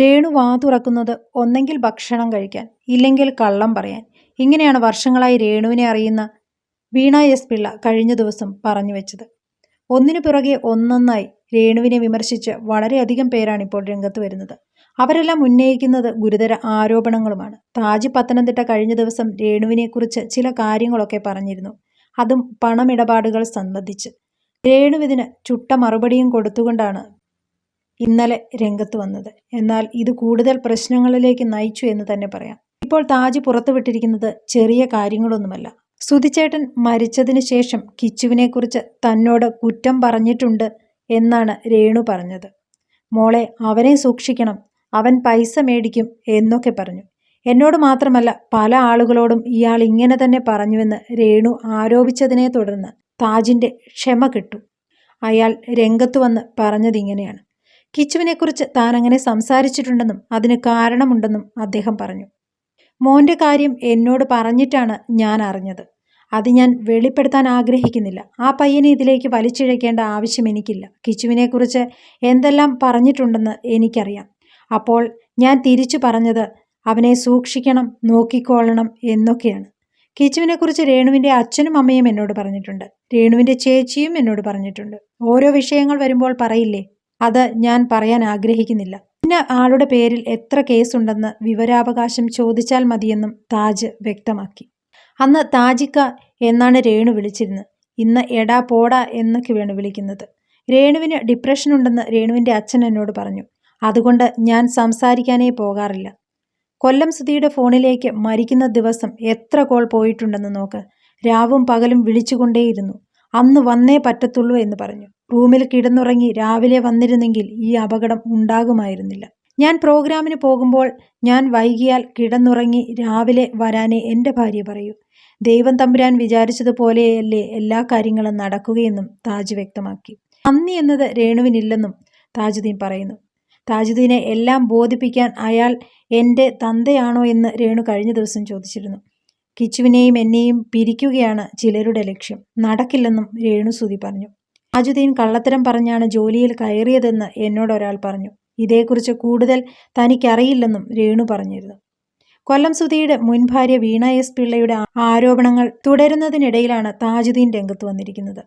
രേണു വാ തുറക്കുന്നത് ഒന്നെങ്കിൽ ഭക്ഷണം കഴിക്കാൻ ഇല്ലെങ്കിൽ കള്ളം പറയാൻ. ഇങ്ങനെയാണ് വർഷങ്ങളായി രേണുവിനെ അറിയുന്ന വീണ എസ് പിള്ള കഴിഞ്ഞ ദിവസം പറഞ്ഞു വെച്ചത്. ഒന്നിനു പിറകെ ഒന്നൊന്നായി രേണുവിനെ വിമർശിച്ച് വളരെയധികം പേരാണ് ഇപ്പോൾ രംഗത്ത് വരുന്നത്. അവരെല്ലാം ഉന്നയിക്കുന്നത് ഗുരുതര ആരോപണങ്ങളുമാണ്. താജ് പത്തനംതിട്ട കഴിഞ്ഞ ദിവസം രേണുവിനെക്കുറിച്ച് ചില കാര്യങ്ങളൊക്കെ പറഞ്ഞിരുന്നു. അതും പണമിടപാടുകൾ സംബന്ധിച്ച്. രേണുവിതിന് ചുട്ട മറുപടിയും കൊടുത്തുകൊണ്ടാണ് ഇന്നലെ രംഗത്ത് വന്നത്. എന്നാൽ ഇത് കൂടുതൽ പ്രശ്നങ്ങളിലേക്ക് നയിച്ചു എന്ന് തന്നെ പറയാം. ഇപ്പോൾ താജ് പുറത്തുവിട്ടിരിക്കുന്നത് ചെറിയ കാര്യങ്ങളൊന്നുമല്ല. സുതിച്ചേട്ടൻ മരിച്ചതിന് ശേഷം കിച്ചുവിനെക്കുറിച്ച് തന്നോട് കുറ്റം പറഞ്ഞിട്ടുണ്ട് എന്നാണ് രേണു പറഞ്ഞത്. മോളെ അവനെ സൂക്ഷിക്കണം. അവൻ പൈസ മേടിക്കും എന്നൊക്കെ പറഞ്ഞു. എന്നോട് മാത്രമല്ല പല ആളുകളോടും ഇയാൾ ഇങ്ങനെ തന്നെ പറഞ്ഞുവെന്ന് രേണു ആരോപിച്ചതിനെ തുടർന്ന് താജിന്റെ ക്ഷമ കിട്ടു. അയാൾ രംഗത്ത് വന്ന് പറഞ്ഞതിങ്ങനെയാണ്. കിച്ചുവിനെക്കുറിച്ച് താൻ അങ്ങനെ സംസാരിച്ചിട്ടുണ്ടെന്നും അതിന് കാരണമുണ്ടെന്നും അദ്ദേഹം പറഞ്ഞു. മോന്റെ കാര്യം എന്നോട് പറഞ്ഞിട്ടാണ് ഞാൻ അറിഞ്ഞത്. അത് ഞാൻ വെളിപ്പെടുത്താൻ ആഗ്രഹിക്കുന്നില്ല. ആ പയ്യനെ ഇതിലേക്ക് വലിച്ചിഴക്കേണ്ട ആവശ്യം എനിക്കില്ല. കിച്ചുവിനെക്കുറിച്ച് എന്തെല്ലാം പറഞ്ഞിട്ടുണ്ടെന്ന് എനിക്കറിയാം. അപ്പോൾ ഞാൻ തിരിച്ചു പറഞ്ഞത് അവനെ സൂക്ഷിക്കണം നോക്കിക്കൊള്ളണം എന്നൊക്കെയാണ്. കിച്ചുവിനെക്കുറിച്ച് രേണുവിന്റെ അച്ഛനും അമ്മയും എന്നോട് പറഞ്ഞിട്ടുണ്ട്. രേണുവിന്റെ ചേച്ചിയും എന്നോട് പറഞ്ഞിട്ടുണ്ട്. ഓരോ വിഷയങ്ങൾ വരുമ്പോൾ പറയില്ലേ? അത് ഞാൻ പറയാൻ ആഗ്രഹിക്കുന്നില്ല. ഇന്ന ആളുടെ പേരിൽ എത്ര കേസുണ്ടെന്ന് വിവരാവകാശം ചോദിച്ചാൽ മതിയെന്നും താജ് വ്യക്തമാക്കി. അന്ന് താജിക്ക എന്നാണ് രേണു വിളിച്ചിരുന്നത്. ഇന്ന് എടാ പോടാ എന്നൊക്കെ വേണു വിളിക്കുന്നത്. രേണുവിന് ഡിപ്രഷൻ ഉണ്ടെന്ന് രേണുവിന്റെ അച്ഛൻ എന്നോട് പറഞ്ഞു. അതുകൊണ്ട് ഞാൻ സംസാരിക്കാനേ പോകാറില്ല. കൊല്ലം സുധിയുടെ ഫോണിലേക്ക് മരിക്കുന്ന ദിവസം എത്ര കോൾ പോയിട്ടുണ്ടെന്ന് നോക്ക്. രാവും പകലും വിളിച്ചുകൊണ്ടേയിരുന്നു. അന്ന് വന്നേ പറ്റത്തുള്ളൂ എന്ന് പറഞ്ഞു. റൂമിൽ കിടന്നുറങ്ങി രാവിലെ വന്നിരുന്നെങ്കിൽ ഈ അപകടം ഉണ്ടാകുമായിരുന്നില്ല. ഞാൻ പ്രോഗ്രാമിന് പോകുമ്പോൾ ഞാൻ വൈകിയാൽ കിടന്നുറങ്ങി രാവിലെ വരാനേ എന്റെ ഭാര്യ പറയൂ. ദൈവം തമ്പുരാൻ വിചാരിച്ചതുപോലെയല്ലേ എല്ലാ കാര്യങ്ങളും നടക്കുകയെന്നും താജ് വ്യക്തമാക്കി. നന്ദി എന്നത് രേണുവിനില്ലെന്നും താജുദ്ദീൻ പറയുന്നു. താജുദ്ദീനെ എല്ലാം ബോധിപ്പിക്കാൻ അയാൾ എന്റെ തന്തയാണോ എന്ന് രേണു കഴിഞ്ഞ ദിവസം ചോദിച്ചിരുന്നു. കിച്ചുവിനെയും എന്നെയും പിരിക്കുകയാണ് ചിലരുടെ ലക്ഷ്യം. നടക്കില്ലെന്നും രേണു രേണുസുതി പറഞ്ഞു. താജുദ്ദീൻ കള്ളത്തരം പറഞ്ഞാണ് ജോലിയിൽ കയറിയതെന്ന് എന്നോടൊരാൾ പറഞ്ഞു. ഇതേക്കുറിച്ച് കൂടുതൽ തനിക്കറിയില്ലെന്നും രേണു പറഞ്ഞിരുന്നു. കൊല്ലം സുധിയുടെ മുൻ ഭാര്യ വീണ എസ് പിള്ളയുടെ ആരോപണങ്ങൾ തുടരുന്നതിനിടയിലാണ് താജുദ്ദീൻ രംഗത്ത് വന്നിരിക്കുന്നത്.